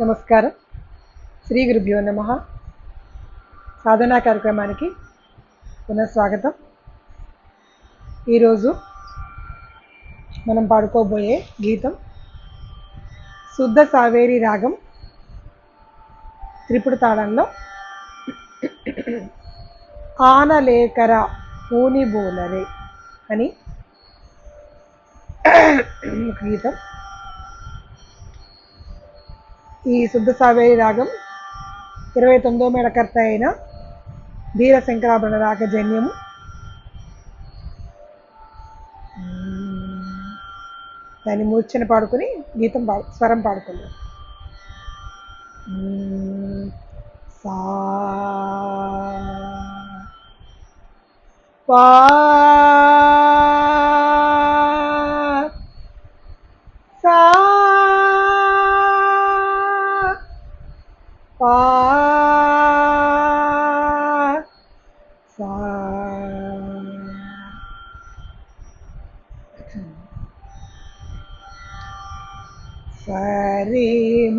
నమస్కారం. శ్రీ గురుభ్యో నమ. సాధనా కార్యక్రమానికి పునఃస్వాగతం ఈరోజు మనం పాడుకోబోయే గీతం శుద్ధ సావేరి రాగం త్రిపుడు తాళంలో ఆనలేకర పూని బోలరే అని గీతం. ఈ శుద్ధ సావేరి రాగం ఇరవై తొమ్మిదో మేడకర్త అయిన ధీర శంకరాభరణ రాగ జన్యము దాన్ని మూర్ఛన పాడుకుని గీతం పాడు స్వరం పాడుకుందాం. సా పా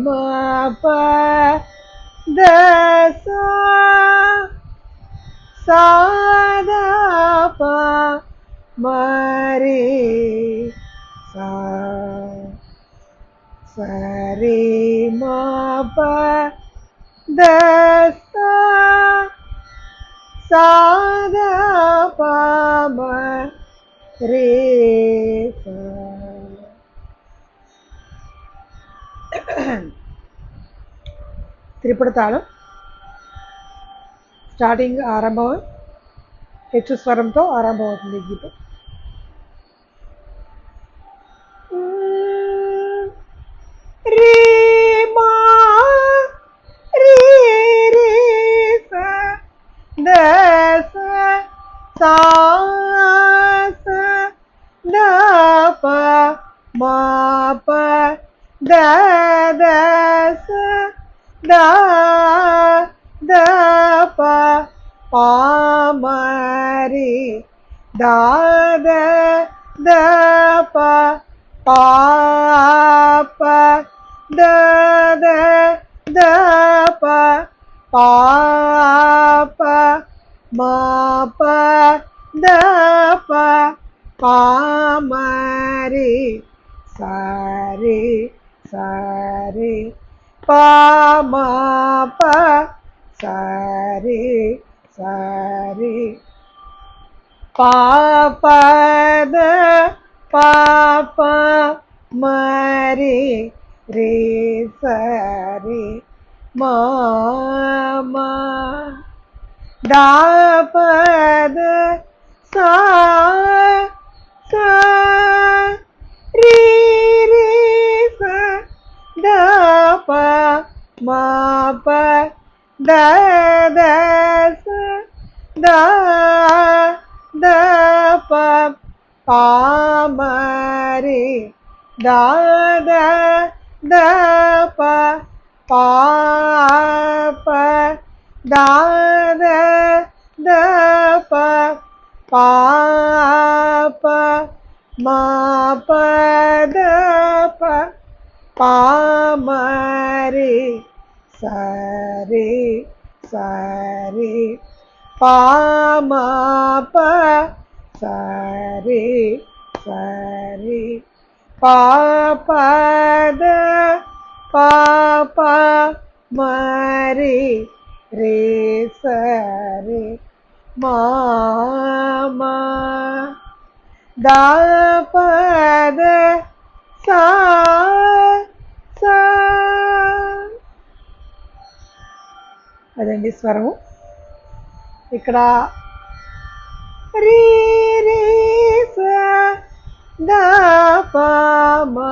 ma pa da sa sa da pa ma re sa sa re ma pa da sa sa da pa ma re త్రిపుడు తాళం స్టార్టింగ్ ఆరంభం హెచ్చు స్వరంతో ఆరంభమవుతుంది ఈ గీతం రే మా த த ப பாமரி தாத த ப பாப்ப த த ப பாப்ப மாப்ப த ப பாமரி சாரி சாரி pa sare sare pa pa da pa pa re sare ma ma da pa മാപ ദദസ ദ ദ പ പാമരി ദ ദ ദ പ പാപ ദ ദ ദ പ പാപ പാമരി சரி சரி. பாமாப சரி சரி. பாபத பாபா மரி. ரே சரி. மாமா. தாபத சா అదండి స్వరము. ఇక్కడ రీ రీ స దా పా మా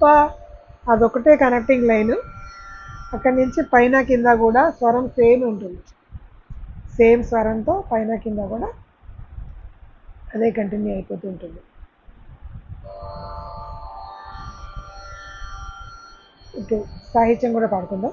ప. అదొకటే కనెక్టింగ్ లైన్. అక్కడి నుంచి పైన కింద కూడా స్వరం సేమ్ ఉంటుంది. సేమ్ స్వరంతో పైన కింద కూడా అదే కంటిన్యూ అయిపోతూ ఉంటుంది. ఓకే సాహిత్యం కూడా పాడుకుందాం.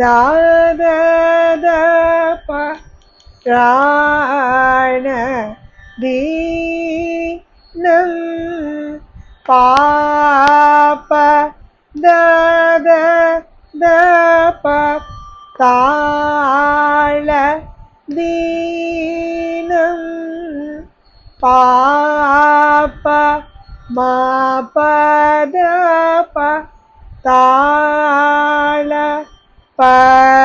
தாதப ராண தீனம் பாப தத தப தாழ தீனம் பாப மாபதப தாழ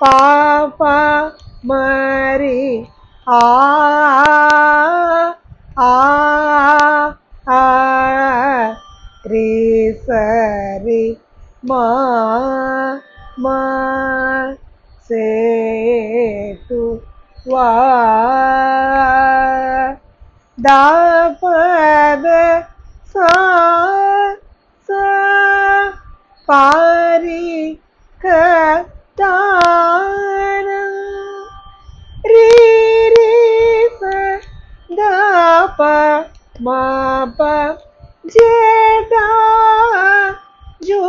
പാപ മരി ആ ആ രി സരി മാ മാ സേ തു വാ. ദാപദ സാ സാ പാരി ക പ മ പ ജോ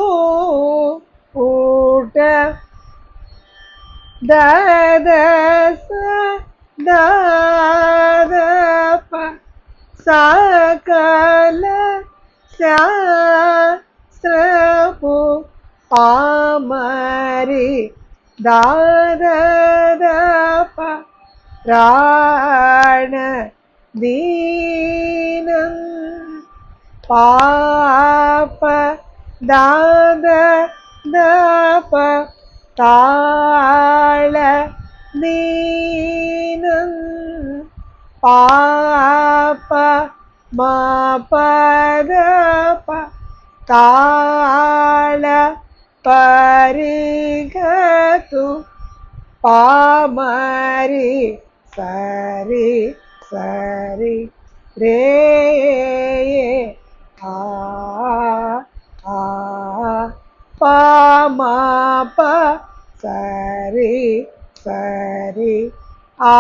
ഊട്ട ദ ദ സ ദ ദ സകല പാമരി ദീനം പാപ ദാദ ദാപ താള ദീനം പാപ മാപ താള പരിഗതു പാമരി സരി சரி ரே ஆ பாமா பா சரி சரி ஆ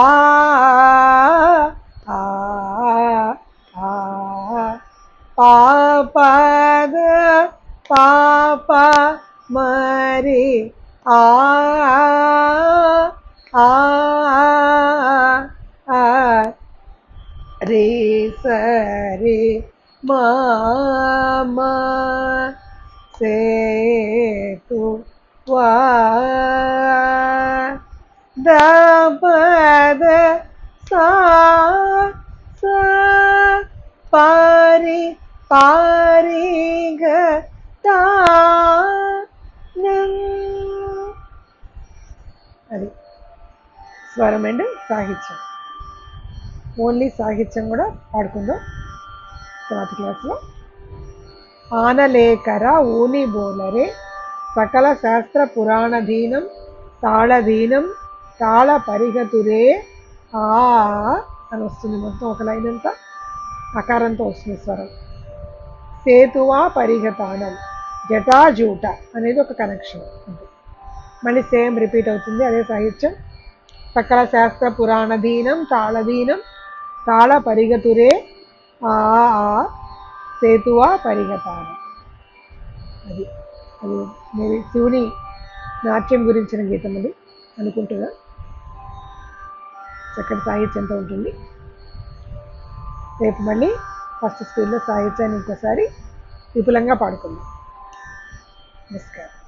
பாபத பாப மரி ஆ ஆ సేతు వా దపద సా పారి పారి అది స్వరం అండ్ సాహిత్యం. ఓన్లీ సాహిత్యం కూడా పాడుకుందాం. తర్వాత క్లాస్లో ఆనలేకర ఊని బోలరే సకల శాస్త్ర పురాణధీనం తాళధీనం తాళ పరిగతురే ఆ అని వస్తుంది మొత్తం ఒక లైన్ అంతా. అకారంతో వస్తుంది స్వరం. సేతువా పరిగతానం జటాజూట అనేది ఒక కనెక్షన్ మళ్ళీ సేమ్ రిపీట్ అవుతుంది అదే సాహిత్యం. సకల శాస్త్ర పురాణధీనం తాళధీనం తాళ పరిగతురే ఆ ఆ సేతువా పరిగతాన అది అది మీరు శివుని నాట్యం గురించిన గీతం అది అనుకుంటున్నా. చక్కటి సాహిత్యంతో ఉంటుంది. రేపు మళ్ళీ ఫస్ట్ స్కూల్లో సాహిత్యాన్ని ఇంకోసారి విపులంగా పాడుకుందాం. నమస్కారం.